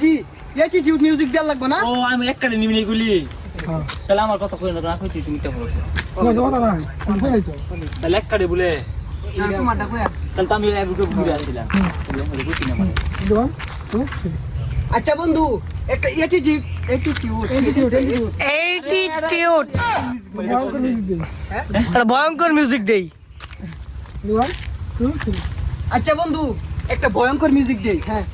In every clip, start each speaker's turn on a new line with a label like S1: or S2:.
S1: জি attitude music দেওয়া লাগবে না?
S2: ও আমি এক নিবি গুলি।
S3: হ্যাঁ।
S2: তাহলে আমার কথা কই না কইছি তুমি বলো
S3: তো
S2: তাহলে এক বলে।
S1: হ্যাঁ?
S2: তাহলে ঘুরে আসছিলাম। মানে
S3: দেওয়ান তুমি
S1: আচ্ছা বন্ধু একটা অ্যাটিটিউড অ্যাটিটিউড
S3: ভয়ঙ্কর মিউজিক দেই।
S1: আচ্ছা বন্ধু একটা ভয়ঙ্কর মিউজিক দেই হ্যাঁ।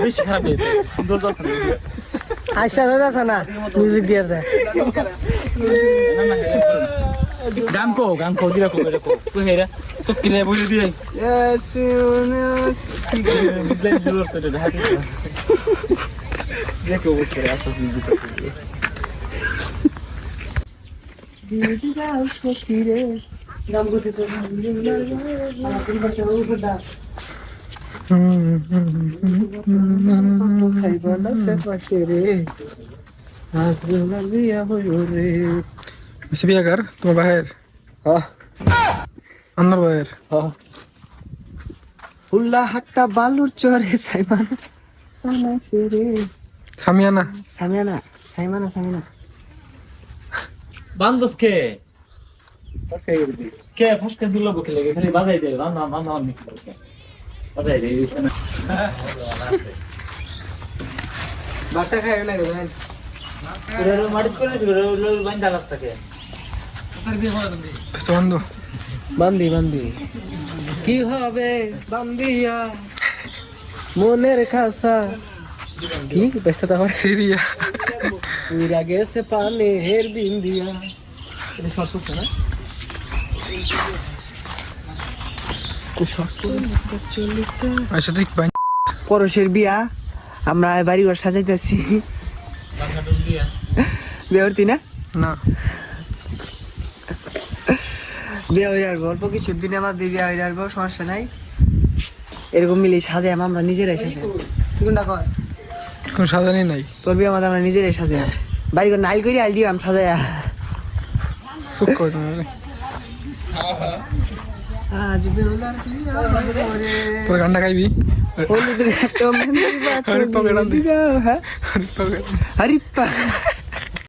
S2: হয়েছে সুন্দর যাচ্ছে না
S4: দাদা মিউজিক দিয়ে দেয়।
S2: গান কো গান কো দিরা কো এটা কো কই হেরা চক্কি রে বলে দিয়ে বুঝলাই জোর সরে ঢাকি দেখো ও আসো মিউজিক তোমার
S3: বাহের অন্যর
S2: বাহের
S1: ফুল্লা হাট্টা বালুর চরে সাইমান
S3: সামিয়ানা
S1: সামিয়ানা সাইমানা সামিয়ানা
S2: বান্দস কে কে ফসকে দিল বকে লাগে? খালি বাজাই দে বান্দা বান্দা আমি বাজাই দে
S1: বাটা খাই না। রে ভাই?
S2: ওরা মাটি করে ওরা ওরা বান্দা লাগতাকে
S3: Esto
S4: বান্দি বান্দি। কি হবে বান্দিয়া? মনের খাসা। কি ব্যস্ততা হয়? গেছে পানে হের দিন দিয়া। এটা শর্ট করছে না?
S3: Aisha tik
S1: পরশের বিয়া আমরা বাড়ি ঘর সাজাইতেছি। বিয়া করতি না?
S3: Na.
S1: বিয়া হয়ে আসব। অল্প কিছু দিন আমার দিয়ে বিয়া হয়ে আসব সমস্যা নাই। এরকম মিলে সাজাই আমরা নিজেরাই সাজাই। তুই কোনটা কস?
S3: কোন সাজানি নাই।
S1: তোর বিয়া আমাদের আমরা নিজেরাই সাজাই। বাড়ি ঘর নাইল করে আইল দিলাম সাজাইয়া
S3: সুখ কর
S1: আজ হরে
S3: তোর গানটা গাইবি?
S1: হলুদ একটা মেহেন্দি হ্যাঁ?
S3: আরে পাগল।
S1: হরিপ্পা